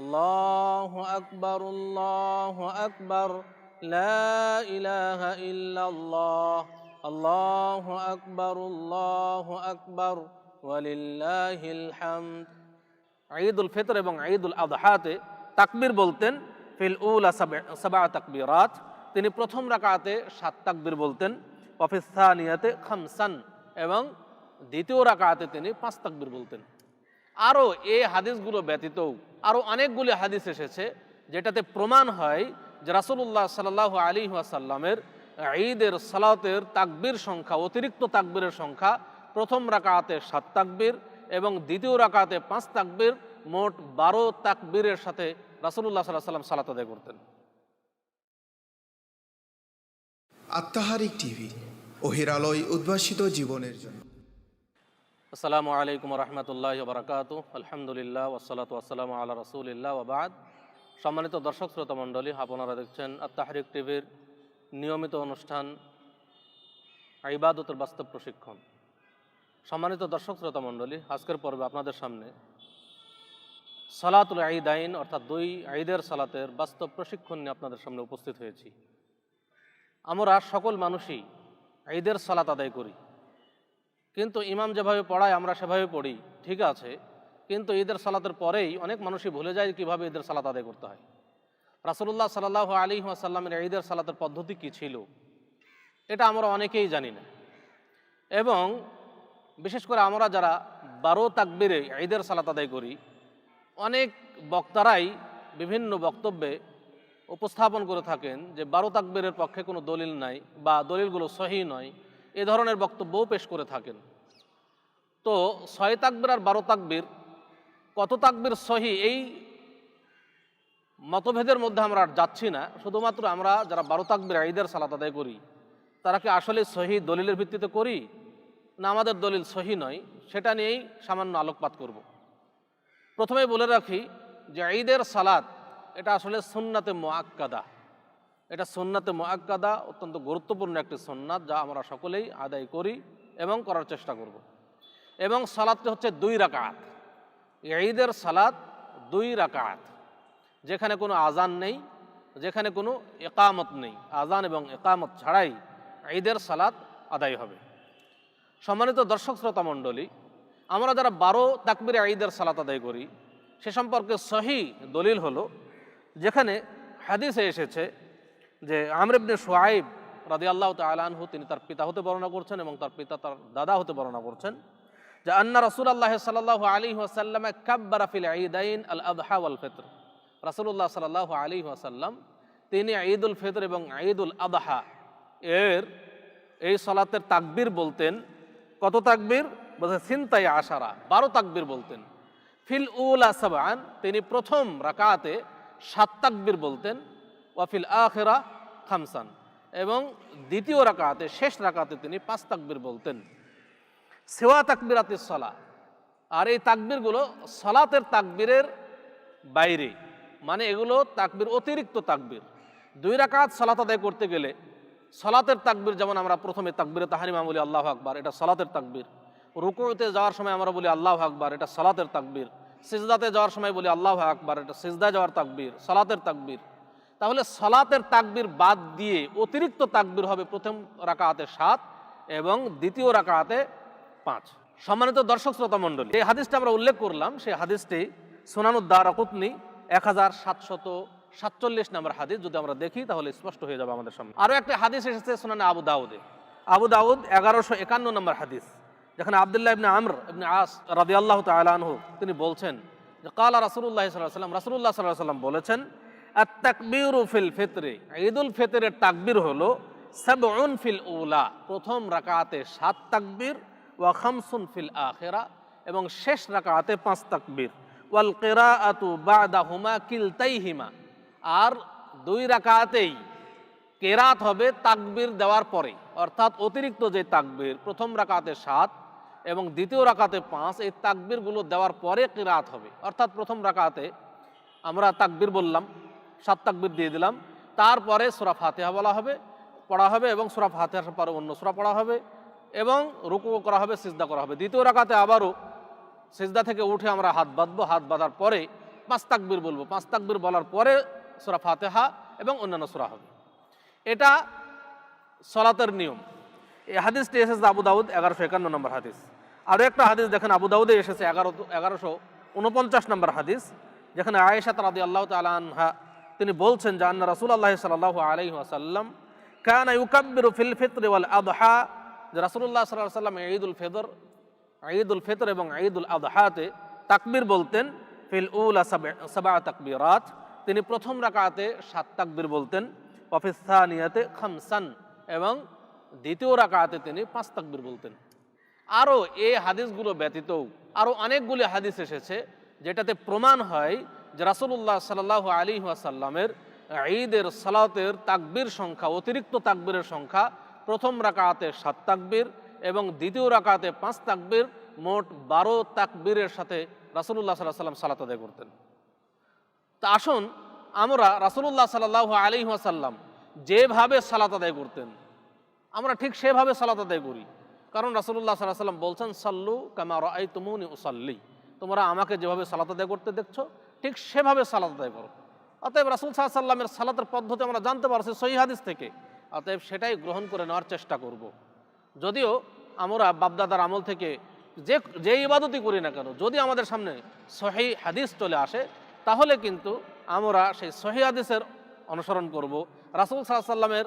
আল্লাহ আকবর আল্লাহ আকবর ইহ আল্লাহ আকবর আল্লাহ আকবর ঈদ উল ফিতর এবং ঈদুল উল আদহাতে তাকবির বলতেন, ফিল উল সাবা তাকবিরাত। তিনি প্রথম রাকাতে সাত তাকবির বলতেন অফিসানিয়াতে খামসান, এবং দ্বিতীয় রাকাতে তিনি পাঁচ তাকবির বলতেন। আরও এই হাদিসগুলো ব্যতীতও আরও অনেকগুলি হাদিস এসেছে যেটাতে প্রমাণ হয় যে রাসূলুল্লাহ সাল্লাহ আলী ওয়াসাল্লামের ঈদের, সালাতের তাকবির সংখ্যা, অতিরিক্ত তাকবীরের সংখ্যা প্রথম রাকাতে সাত তাকবীর এবং দ্বিতীয় রাকাতে পাঁচ তাকবীর, মোট বারো তাকবীরের সাথে রাসূলুল্লাহ সাল্লাহ সাল্লাম সালাত আদায় করতেন। আত্মাহারিক টিভি ওহির আলোয় উদ্ভাসিত জীবনের জন্য। আসসালামু আলাইকুম রহমতুল্লাহ বরকাত আলহামদুলিল্লাহ ওসালাত ওয়াসালাম আল্লাহ রসুলিল্লাহ ওবাদ সম্মানিত দর্শক, শ্রোতা মণ্ডলী, আপনারা দেখছেন আত্মাহারিক টিভির নিয়মিত অনুষ্ঠান ইবাদতের বাস্তব প্রশিক্ষণ। সম্মানিত দর্শক, শ্রোতা মণ্ডলী, আজকের পর্বে আপনাদের সামনে সালাতুল ঈদ আইন অর্থাৎ দুই ঈদের সালাতের বাস্তব প্রশিক্ষণ নিয়ে আপনাদের সামনে উপস্থিত হয়েছি। আমরা সকল মানুষই ঈদের সালাত আদায় করি। কিন্তু ইমাম যেভাবে পড়ায়, আমরা সেভাবে পড়ি, ঠিক আছে? কিন্তু ঈদের সালাতের পরেই অনেক মানুষই ভুলে যায় কীভাবে ঈদের সালাত আদায় করতে হয়। রাসুল্লাহ সাল্লাহ আলী আসাল্লামের ঈদের সালাতের পদ্ধতি কী ছিল? এটা আমরা অনেকেই জানি না। এবং বিশেষ করে আমরা যারা বারো তাকবিরে ঈদের সালাত আদায় করি, অনেক বক্তারাই বিভিন্ন বক্তব্যে উপস্থাপন করে থাকেন যে বারো তাকবীরের পক্ষে কোনো দলিল নাই বা দলিলগুলো সহি নয়। এ ধরনের বক্তব্যও পেশ করে থাকেন। তো ছয় তাকবির আর বারো তাকবির, কত তাকবির সহি এই মতভেদের মধ্যে আমরা আর যাচ্ছি না। শুধুমাত্র আমরা যারা বারো তাকবির ঈদের সালাত আদায় করি, তারা কি আসলে সহি দলিলের ভিত্তিতে করি? না, আমাদের দলিল সহি নয়। সেটা নিয়েই সামান্য আলোকপাত করব। প্রথমে বলে রাখি যে ঈদের সালাত, এটা আসলে সুন্নাতে মোয়াক্কাদা এটা সুন্নাতে মোয়াক্কাদা অত্যন্ত গুরুত্বপূর্ণ একটি সুন্নাত যা আমরা সকলেই আদায় করি এবং করার চেষ্টা করব। এবং সালাদটি হচ্ছে দুই রাকাত। ঈদের সালাত দুই রাকাত, যেখানে কোনো আজান নেই, যেখানে কোনো একামত নেই। আজান এবং একামত ছাড়াই ঈদের সালাত আদায় হবে। সম্মানিত দর্শক শ্রোতা মণ্ডলী, আমরা যারা বারো তাকবির ঈদের সালাত আদায় করি, সে সম্পর্কে সহি দলিল হলো, যেখানে হাদিসে এসেছে যে আমরিবনে সোয়াইব রাদি আল্লাহ তালানহু তিনি তার পিতা হতে বর্ণনা করছেন এবং তার পিতা তার দাদা হতে বর্ণনা করছেন যে আন্না রসুল আল্লাহ সাল্লাহ আলী ওয়াসাল্লাম কাব্বারা ফিল ঈদাইন আল আদহা ওয়াল ফিতর রাসুল্লাহ সাল্লাহ আলী ওয়াসাল্লাম, তিনি ঈদ উল ফিতর এবং ঈদ উল আদহা এর এই সলাতের তাকবীর বলতেন। কত তাকবীর? বলছে, সিনতাই আশারা, বারো তাকবীর বলতেন। ফিল উল আসাবান তিনি প্রথম রাকাতে সাত তাকবীর বলতেন। ওয়াফিল আখেরা খামসান। এবং দ্বিতীয় রাকাতে, শেষ রাকাতে তিনি পাঁচ তাকবীর বলতেন। সেওয়া তাকবিরাতে সলা। আর এই তাকবীরগুলো সলাতের তাকবীরের বাইরে। মানে এগুলো তাকবীর অতিরিক্ত তাকবীর। দুই রাকাত সলাত আদায় করতে গেলে সলাতের তাকবীর, যেমন আমরা প্রথমে তাকবীরে তাহারিমা বলি আল্লাহ আকবার, এটা সলাতের তাকবীর। রুকুতে যাওয়ার সময় আমরা বলি আল্লাহ আকবার, এটা সলাতের তাকবির। সিজদাতে যাওয়ার সময় বলি আল্লাহ আকবার, এটা সিজদা যাওয়ার তাকবির, সলাতের তাকবীর। তাহলে সলাতের তাকবির বাদ দিয়ে অতিরিক্ত তাকবির হবে প্রথম রাকাতে সাত এবং দ্বিতীয় রাকাতে পাঁচ। সম্মানিত দর্শক শ্রোতা মণ্ডলী এই হাদিসটা আমরা উল্লেখ করলাম, সেই হাদিসটি সোনানুদ্দার আকুতনি এক হাজার সাতশত সাতচল্লিশ নম্বর হাদিস। যদি আমরা দেখি, তাহলে স্পষ্ট হয়ে যাবে আমাদের সামনে। আরও একটা হাদিস এসেছে সোনানে আবু দাউদে। আবু দাউদ এগারোশো একান্ন নম্বর হাদিস, যেখানে আবদুল্লাহ ইবনে আমর ইবনে আস রাদি আল্লাহ তালানহু তিনি বলছেন যে, কালা রাসুল্লাহ সাল্লাহ সাল্লাম রাসুল্লাহ সাল্লাহ সাল্লাম বলেছেন আত্মাকবির ফিল ফিতরে। ঈদুল ফিতরের তাকবির হলো সাবউন ফিল উলা, প্রথম রাকাতে সাত তাকবির, ওয়া খামসুন ফিল আখেরা, এবং শেষ রাকাতে পাঁচ তাকবির। ওয়াল কেরাআতু বাদাহুমা কিলতাইহিমা। আর দুই রাকাতেই কেরাত হবে তাকবির দেওয়ার পরে অর্থাৎ অতিরিক্ত যে তাকবির, প্রথম রাকাতে সাত এবং দ্বিতীয় রাকাতে পাঁচ, এই তাকবিরগুলো দেওয়ার পরে কেরাত হবে। অর্থাৎ প্রথম রাকাতে আমরা তাকবির বললাম সাত তাকবির দিয়ে দিলাম। তারপরে সুরা ফাতেহা বলা হবে, পড়া হবে এবং সুরা ফাতেহার পরে অন্য সুরা পড়া হবে এবং রুকু করা হবে, সিজদা করা হবে। দ্বিতীয় রাকাতে আবারও সিজদা থেকে উঠে আমরা হাত বাঁধবো। হাত বাঁধার পরে পাঁচ তাকবির বলব। পাঁচ তাকবির বলার পরে সুরা ফাতেহা এবং অন্যান্য সুরা হবে। এটা সলাতের নিয়ম। এই হাদিসটি এসেছে আবু দাউদ এগারোশো একান্ন নম্বর হাদিস। আরও একটা হাদিস দেখেন, আবু দাউদে এসেছে এগারো, এগারোশো উনপঞ্চাশ নম্বর হাদিস, যেখানে আয়েশা রাদি আল্লাহ আনহা তিনি বলছেন যে আন্না রাসুল আল্লাহ সাল্লাহ আলহি আসাল্লাম কান ইউকাব্বিরু ফিল ফিত্র ওয়াল আদহা, যে রাসুল্লাহ সাল্লাহ সাল্লাম ঈদুল ফিদর ঈদুল ফিতর এবং ঈদুল আদহাতে তাকবির বলতেন, ফিল উলা সাবা তাকবিরাত। তিনি প্রথম রাকাতে সাত তাকবির বলতেন অফিসানিয়াতে খামসান, এবং দ্বিতীয় রাকাতে তিনি পাঁচ তাকবির বলতেন। আরও এই হাদিসগুলো ব্যতীতও আরও অনেকগুলি হাদিস এসেছে, যেটাতে প্রমাণ হয় যে রাসুল্লাহ সাল্লাহ আলী ওয়াসাল্লামের ঈদের সালাতের তাকবির সংখ্যা, অতিরিক্ত তাকবীরের সংখ্যা, প্রথম রাকাতে সাত তাকবির এবং দ্বিতীয় রাকাতে পাঁচ তাকবির, মোট বারো তাকবীরের সাথে রাসুল্লাহ সাল্লাহ সাল্লাম সালাত আদায় করতেন। তা আসুন আমরা রাসুল্লাহ সাল্লাহ আলী ওয়াসাল্লাম যেভাবে সালাত আদায় করতেন, আমরা ঠিক সেভাবে সালাত আদায় করি। কারণ রাসুল্লাহ সাল্লাহ সাল্লাম বলছেন, সাল্লু কামার আই তুমুনি উসাল্লি। তোমরা আমাকে যেভাবে সালাত আদায় করতে দেখছ, ঠিক সেভাবে সালাত আদায় করো। অতএব রাসুল সাল্লাহ সাল্লামের সালাতের পদ্ধতি আমরা জানতে পারছি সহি হাদিস থেকে। অতএব সেটাই গ্রহণ করে নেওয়ার চেষ্টা করব। যদিও আমরা বাপদাদার আমল থেকে যে যে ইবাদতই করি না কেন, যদি আমাদের সামনে সহি হাদিস চলে আসে, তাহলে কিন্তু আমরা সেই সহি হাদিসের অনুসরণ করব। রাসুল সাল্লাহ সাল্লামের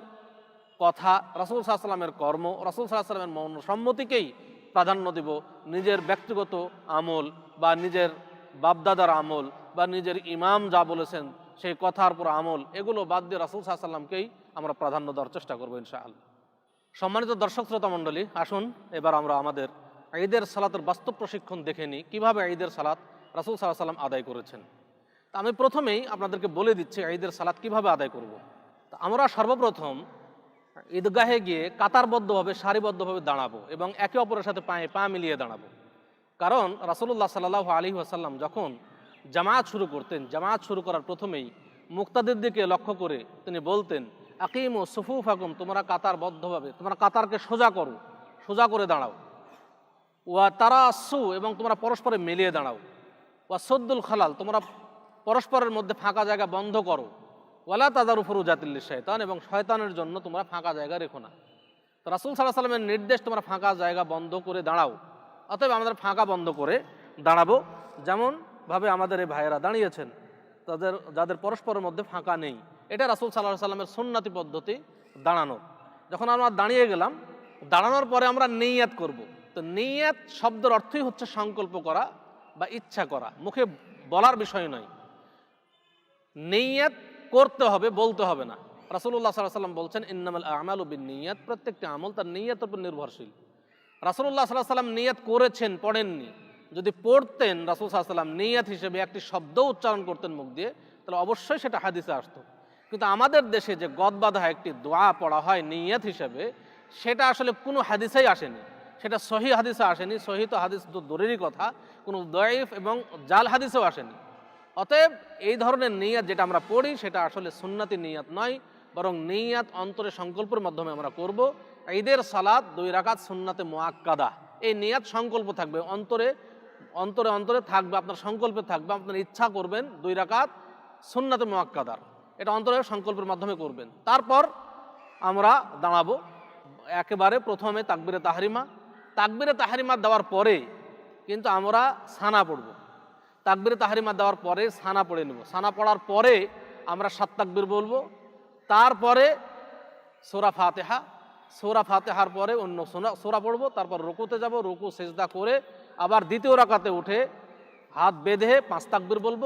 কথা, রাসুল সাহা সাল্লামের কর্ম, রাসুল সাল্লামের মৌন সম্মতিকেই প্রাধান্য দিব। নিজের ব্যক্তিগত আমল বা নিজের বাপদাদার আমল বা নিজের ইমাম যা বলেছেন, সেই কথার পর আমল, এগুলো বাদ দিয়ে রাসুল সাল্লামকেই আমরা প্রাধান্য দেওয়ার চেষ্টা করব ইনশাআল্লাহ। সম্মানিত দর্শক, শ্রোতা মণ্ডলী, আসুন, এবার আমরা আমাদের ঈদের সালাতের বাস্তব প্রশিক্ষণ দেখে নিই, কীভাবে ঈদের সালাত রাসুল সাল্লাহ সাল্লাম আদায় করেছেন। তা আমি প্রথমেই আপনাদেরকে বলে দিচ্ছি ঈদের সালাত কীভাবে আদায় করব। তা আমরা সর্বপ্রথম ঈদগাহে গিয়ে কাতারবদ্ধভাবে, সারিবদ্ধভাবে দাঁড়াবো এবং একে অপরের সাথে পায়ে পা মিলিয়ে দাঁড়াবো। কারণ রাসুল্লাহ সাল্লাহ আলী আসাল্লাম যখন জামায়াত শুরু করতেন, জামায়াত শুরু করার প্রথমেই মুক্তাদের দিকে লক্ষ্য করে তিনি বলতেন, আকিম ও সুফুফ আকুম তোমরা কাতারবদ্ধভাবে তোমরা কাতারকে সোজা করো, সোজা করে দাঁড়াও। ওয়া তারা আসু এবং তোমরা পরস্পরে মিলিয়ে দাঁড়াও। ওয়া সদ্দুল খালাল, তোমরা পরস্পরের মধ্যে ফাঁকা জায়গা বন্ধ করো। ওয়ালা তাদার উপর জাতিল্লি শয়তান এবং শয়তানের জন্য তোমরা ফাঁকা জায়গা রেখো না। তো রাসুল সাল্লাহ সাল্লামের নির্দেশ, তোমরা ফাঁকা জায়গা বন্ধ করে দাঁড়াও। অতএব আমাদের ফাঁকা বন্ধ করে দাঁড়াবো। যেমনভাবে আমাদের এই ভাইয়েরা দাঁড়িয়েছেন, তাদের, যাদের পরস্পরের মধ্যে ফাঁকা নেই। এটা রাসুল সাল্লাহ সাল্লামের সুন্নাতি পদ্ধতি দাঁড়ানোর যখন আমরা দাঁড়িয়ে গেলাম, দাঁড়ানোর পরে আমরা নেইয়াত করব। তো নেইয়াত শব্দের অর্থই হচ্ছে সংকল্প করা বা ইচ্ছা করা। মুখে বলার বিষয় নয়। নেইয়াত করতে হবে, বলতে হবে না। রাসুল্লাহ সাল্লাহ সাল্লাম বলছেন, ইন্নামাল আমাল বিন নিয়াত। প্রত্যেকটি আমল তার নিয়াতের উপর নির্ভরশীল। রাসুল্লাহ সাল্লাহ সাল্লাম নিয়াত করেছেন, পড়েননি। যদি পড়তেন রাসুল সাল্লাম নিয়াত হিসেবে একটি শব্দ উচ্চারণ করতেন মুখ দিয়ে, তাহলে অবশ্যই সেটা হাদিসে আসতো। কিন্তু আমাদের দেশে যে গদ বাঁধা একটি দোয়া পড়া হয় নিয়াত হিসেবে, সেটা আসলে কোনো হাদিসেই আসেনি। সেটা সহি হাদিসে আসেনি, সহি তো হাদিস তো দূরেরই কথা, কোনো দয়েফ এবং জাল হাদিসেও আসেনি। অতএব এই ধরনের নিয়াত যেটা আমরা পড়ি, সেটা আসলে সুন্নাতি নিয়াত নয়, বরং নিয়াত অন্তরে সংকল্পের মাধ্যমে আমরা করব। ঈদের সালাদ দুই রাকাত সুন্নাতে মোয়াক্কাদা এই নিয়াত সংকল্প থাকবে। অন্তরে অন্তরে অন্তরে থাকবে, আপনার সংকল্পে থাকবে, আপনার ইচ্ছা করবেন দুই রাকাত সুন্নাতে মোয়াক্কাদার এটা অন্তরে সংকল্পের মাধ্যমে করবেন। তারপর আমরা দাঁড়াবো একেবারে প্রথমে তাকবিরে তাহারিমা। তাকবিরে তাহারিমা দেওয়ার পরে কিন্তু আমরা সানা পড়ব। তাকবিরে তাহারিমা দেওয়ার পরে সানা পড়ে নেব। সানা পড়ার পরে আমরা সাত তাকবির বলব। তারপরে সোরা ফাতেহা সোরা ফাতেহার পরে অন্য সোনা সোরা পড়ব, তারপর রুকুতে যাব, রুকু, সেজদা করে আবার দ্বিতীয় রাকাতে উঠে হাত বেঁধে পাঁচ তাকবির বলব।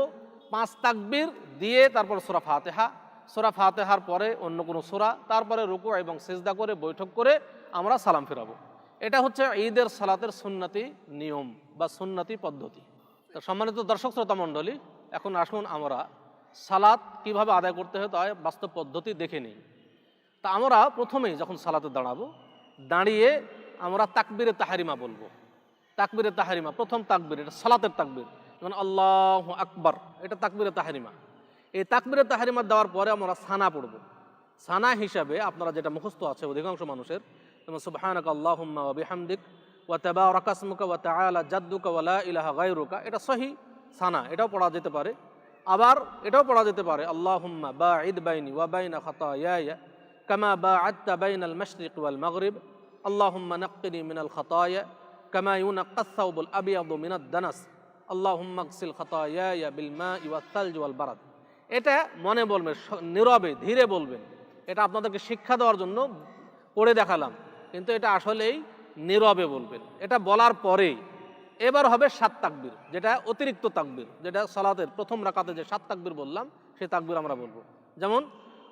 পাঁচ তাকবির দিয়ে তারপর সোরা ফাতেহা। সোরা ফাতেহার পরে অন্য কোনো সোরা, তারপরে রুকু এবং সেজদা করে বৈঠক করে আমরা সালাম ফেরাবো। এটা হচ্ছে ঈদের সালাতের সুন্নতি নিয়ম বা সুন্নতি পদ্ধতি। তো সম্মানিত দর্শক, শ্রোতা মণ্ডলী, এখন আসুন আমরা সালাত কীভাবে আদায় করতে হয় তাই বাস্তব পদ্ধতি দেখে নিই। তা আমরা প্রথমেই যখন সালাতে দাঁড়াবো, দাঁড়িয়ে আমরা তাকবিরে তাহারিমা বলব। তাকবিরে তাহারিমা, প্রথম তাকবির, এটা সালাতের তাকবির। যেমন আল্লাহ আকবর, এটা তাকবিরে তাহারিমা। এই তাকবিরে তাহারিমা দেওয়ার পরে আমরা সানা পড়ব। সানা হিসাবে আপনারা যেটা মুখস্থ আছে অধিকাংশ মানুষের, যেমন সুবহানাক আল্লাহুম্মা বিহামদিক, ওয়া তাবারাকা ইসমুকা ওয়া তাআলা জাদ্দুকা ওয়া লা ইলাহা গায়রুকা, এটা সহি সানা, এটাও পড়া যেতে পারে। আবার এটাও পড়া যেতে পারে, আল্লাহুম্মা বা ঈদ বাইনি ওয়া বাইনা খাতায়ায়া কামা ওয়াল মাগরিব আল্লাহুম্মা নাক্কিনি মিনাল খাতায়া কামা ইউনাক্কাস সাওবুল আবিয়াদু মিনাদ দানাস আল্লাহুম্মা গসিল খাতায়ায়া বিল মাই ওয়াত তালজ ওয়াল বারাদ এটা মনে বলবেন নীরবে, ধীরে বলবেন। এটা আপনাদেরকে শিক্ষা দেওয়ার জন্য পড়ে দেখালাম। কিন্তু এটা আসলেই নীরবে বলবেন। এটা বলার পরেই। এবার হবে সাত তাকবির, যেটা অতিরিক্ত তাকবির, যেটা সালাতের প্রথম রাকাতে যে সাত তাকবির বললাম সেই তাকবির আমরা বলব। যেমন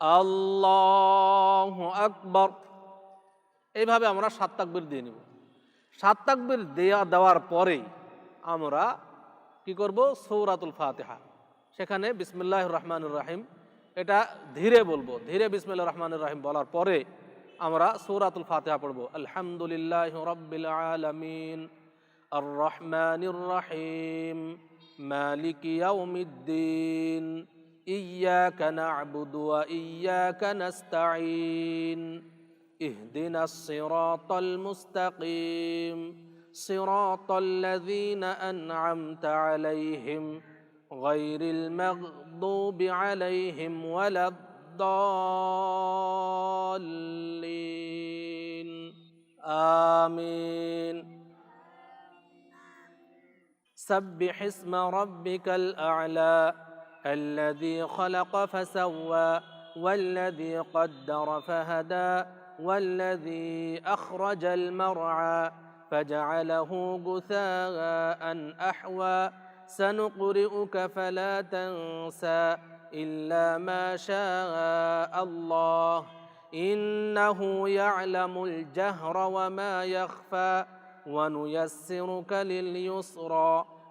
আল্লাহ আকবর। এইভাবে আমরা সাত তাকবির দিয়ে নিব। সাত তাকবির দেয়া দেওয়ার পরে আমরা কি করব? সৌরাতুল ফাতেহা। সেখানে বিসমিল্লাহ রহমানুর রাহিম। এটা ধীরে বলব, ধীরে বিসমিল্লাহ রহমানুর রাহিম বলার পরে আমরা সৌরাতুল ফাতেহা পড়ব। আলহামদুলিল্লাহ রব্বিল আলামিন। আর রহমানির রাহিম। মালিক ইয়াউমিদ্দিন। إياك نعبد وإياك نستعين. اهدنا الصراط المستقيم. صراط الذين أنعمت عليهم غير المغضوب عليهم ولا الضالين. آمين. سبح اسم ربك الأعلى. الذي خلق فسوى والذي قدر فهدى والذي أخرج المرعى فجعله غثاء أحوى. سنقرئك فلا تنسى إلا ما شاء الله. إنه يعلم الجهر وما يخفى ونيسرك لليسرى.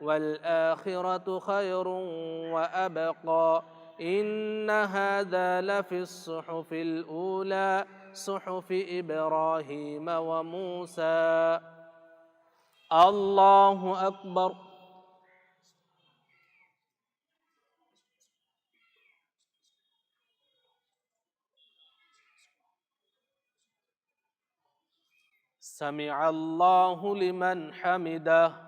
والآخرة خير وأبقى. إن هذا لفي الصحف الأولى صحف إبراهيم وموسى. الله أكبر. سمع الله لمن حمده.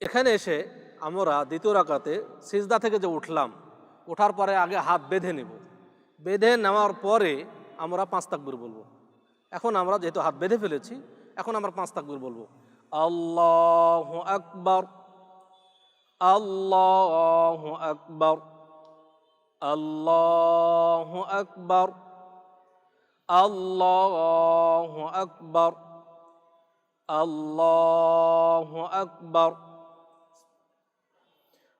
এখানে এসে আমরা দ্বিতীয় রাকাতে সিজদা থেকে যে উঠলাম ওঠার পরে আগে হাত বেঁধে নেব। বেঁধে নেওয়ার পরে আমরা পাঁচ তাকবির বলব। এখন আমরা যেহেতু হাত বেঁধে ফেলেছি, এখন আমরা পাঁচ তাকবির বলব। আল্লাহ আকবর আল্লাহ আকবর আল্লাহ আকবর আল্লাহ আকবর আল্লাহ আকবর।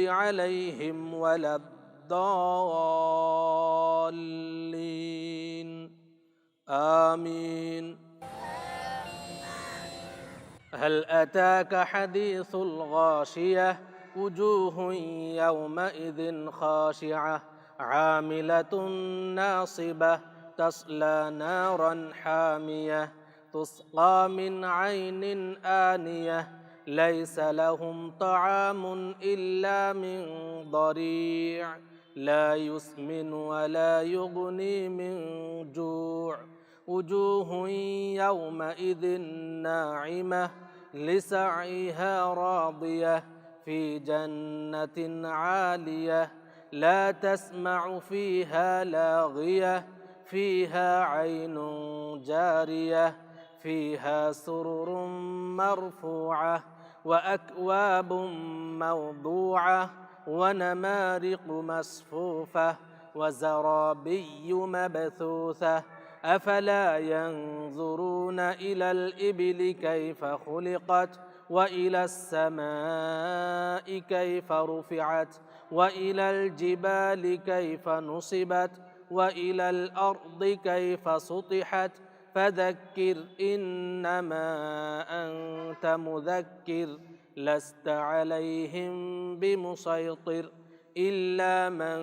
عليهم ولا الضالين. آمين. هل أتاك حديث الغاشية؟ وجوه يومئذ خاشعة. عاملة ناصبة. تصلى نارا حامية. تسقى من عين آنية. ليس لهم طعام إلا من ضريع لا يسمن ولا يغني من جوع. وجوه يومئذ ناعمة لسعيها راضية في جنة عالية لا تسمع فيها لاغية فيها عين جارية. فيها سرر مرفوعة وأكواب موضوعة ونمارق مصفوفة وزرابي مبثوثة أفلا ينظرون إلى الإبل كيف خلقت وإلى السماء كيف رفعت وإلى الجبال كيف نصبت وإلى الأرض كيف سطحت فذكر إنما أنت مذكر لست عليهم بمسيطر إلا من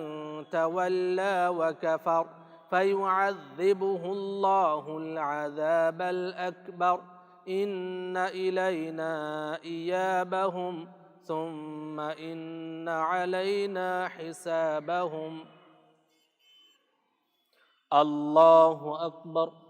تولى وكفر فيعذبه الله العذاب الأكبر إن إلينا إيابهم ثم إن علينا حسابهم الله أكبر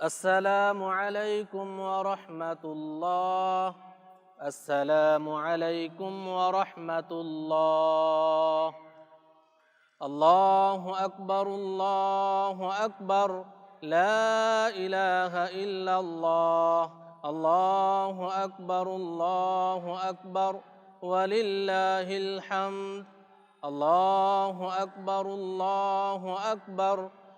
السلام عليكم ورحمة الله. السلام عليكم ورحمة الله. الله أكبر الله أكبر. لا إله إلا الله. الله أكبر الله أكبر. ولله الحمد. الله أكبر الله أكبر.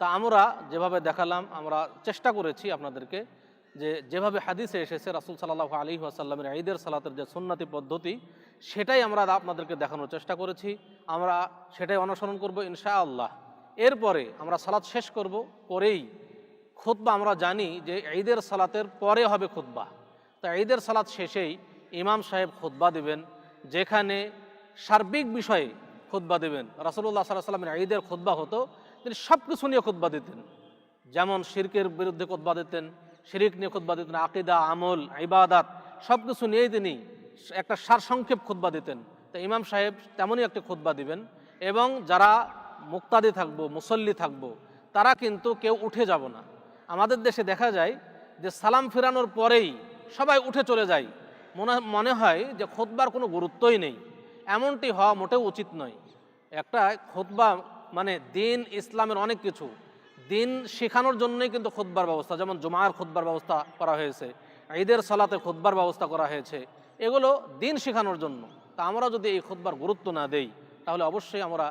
তা আমরা যেভাবে দেখালাম, আমরা চেষ্টা করেছি আপনাদেরকে যে যেভাবে হাদিসে এসেছে রাসুল সাল্লাহ আলী আসাল্লামের ঈদের সালাতের যে সুন্নাতি পদ্ধতি, সেটাই আমরা আপনাদেরকে দেখানোর চেষ্টা করেছি। আমরা সেটাই অনুসরণ করব ইনশাআল্লাহ। এরপরে আমরা সালাত শেষ করব, পরেই খুতবা আমরা জানি যে ঈদের সালাতের পরে হবে খুতবা। তা ঈদের সালাত শেষেই ইমাম সাহেব খুতবা দেবেন, যেখানে সার্বিক বিষয়ে খুতবা দেবেন। রাসুল্লাহ সাল্লাহ সাল্লামের ঈদের খুতবা হতো তিনি সব কিছু নিয়ে খুতবা দিতেন। যেমন শিরকের বিরুদ্ধে খুতবা দিতেন, শিরিক নিয়ে খুতবা দিতেন, আকিদা, আমল, ইবাদাত সব কিছু নিয়েই তিনি একটা সারসংক্ষেপ খুতবা দিতেন। তা ইমাম সাহেব তেমনই একটা খুতবা দিবেন এবং যারা মুক্তাদি থাকব, মুসল্লি থাকব, তারা কিন্তু কেউ উঠে যাব না। আমাদের দেশে দেখা যায় যে সালাম ফেরানোর পরেই সবাই উঠে চলে যায়। মনে মনে হয় যে খোদবার কোনো গুরুত্বই নেই। এমনটি হওয়া মোটেও উচিত নয়। একটা খোদবা মানে দিন ইসলামের অনেক কিছু। দিন শেখানোর জন্যই কিন্তু খোদবার ব্যবস্থা, যেমন জুমার খোদবার ব্যবস্থা করা হয়েছে, ঈদের সালাতে খোদবার ব্যবস্থা করা হয়েছে, এগুলো দিন শেখানোর জন্য। তা আমরা যদি এই খোদবার গুরুত্ব না দেই, তাহলে অবশ্যই আমরা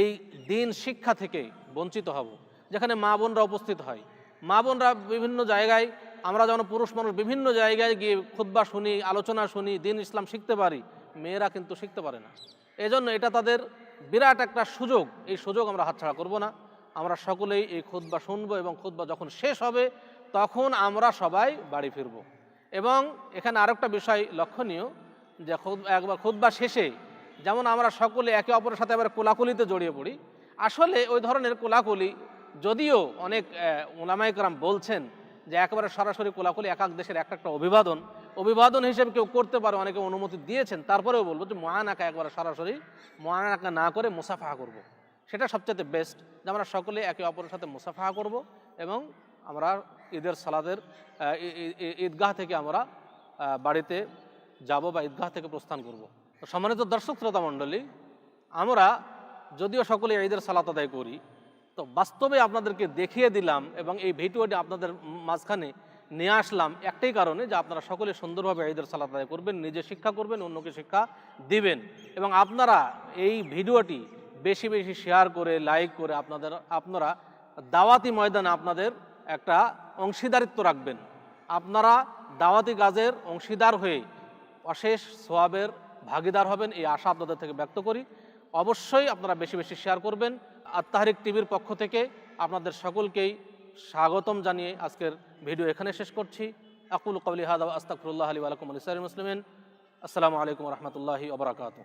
এই দিন শিক্ষা থেকে বঞ্চিত হব। যেখানে মা বোনরা উপস্থিত হয়। মা বোনরা বিভিন্ন জায়গায়, আমরা যেমন পুরুষ মানুষ বিভিন্ন জায়গায় গিয়ে খুদ্া শুনি, আলোচনা শুনি, দিন ইসলাম শিখতে পারি, মেয়েরা কিন্তু শিখতে পারে না। এজন্য এটা তাদের বিরাট একটা সুযোগ। এই সুযোগ আমরা হাতছাড়া করব না। আমরা সকলেই এই খুদ্া শুনব এবং খুদ্া যখন শেষ হবে, তখন আমরা সবাই বাড়ি ফিরব। এবং এখানে আরেকটা বিষয় লক্ষণীয় যে খুদ একবার খুদ্া শেষে যেমন আমরা সকলে একে অপরের সাথে আবার কোলাকুলিতে জড়িয়ে পড়ি, আসলে ওই ধরনের কোলাকুলি যদিও অনেক ওলামাইকরাম বলছেন যে একেবারে সরাসরি কোলাকুলি এক এক দেশের এক একটা অভিবাদন অভিবাদন হিসেবে কেউ করতে পারে, অনেকে অনুমতি দিয়েছেন, তারপরেও বলব যে মহানাকা একবারে সরাসরি মহানাকা না করে মুসাফাহা করব। সেটা সবচেয়ে বেস্ট যে আমরা সকলে একে অপরের সাথে মুসাফাহা করব এবং আমরা ঈদের সালাদের ঈদগাহ থেকে আমরা বাড়িতে যাব বা ঈদগাহ থেকে প্রস্থান করব তো সম্মানিত দর্শক, শ্রোতা মণ্ডলী, আমরা যদিও সকলে ঈদের সালাত আদায় করি, তো বাস্তবে আপনাদেরকে দেখিয়ে দিলাম এবং এই ভিডিওটি আপনাদের মাঝখানে নিয়ে আসলাম একটাই কারণে যে আপনারা সকলে সুন্দরভাবে ঈদের সালাত আদায় করবেন, নিজে শিক্ষা করবেন, অন্যকে শিক্ষা দিবেন। এবং আপনারা এই ভিডিওটি বেশি বেশি শেয়ার করে লাইক করে আপনাদের, আপনারা দাওয়াতি ময়দানে আপনাদের একটা অংশীদারিত্ব রাখবেন। আপনারা দাওয়াতি কাজের অংশীদার হয়ে অশেষ সোয়াবের ভাগিদার হবেন, এই আশা আপনাদের থেকে ব্যক্ত করি। অবশ্যই আপনারা বেশি বেশি শেয়ার করবেন। আত্মাহারিক টিভির পক্ষ থেকে আপনাদের সকলকেই স্বাগতম জানিয়ে আজকের ভিডিও এখানে শেষ করছি। আকুল কবলি হাদা আস্তাকুল্লাহ আলী আলকুম আলী মুসলিমিন। আসসালামু আলাইকুম রহমতুল্লাহি ওবরাকাতু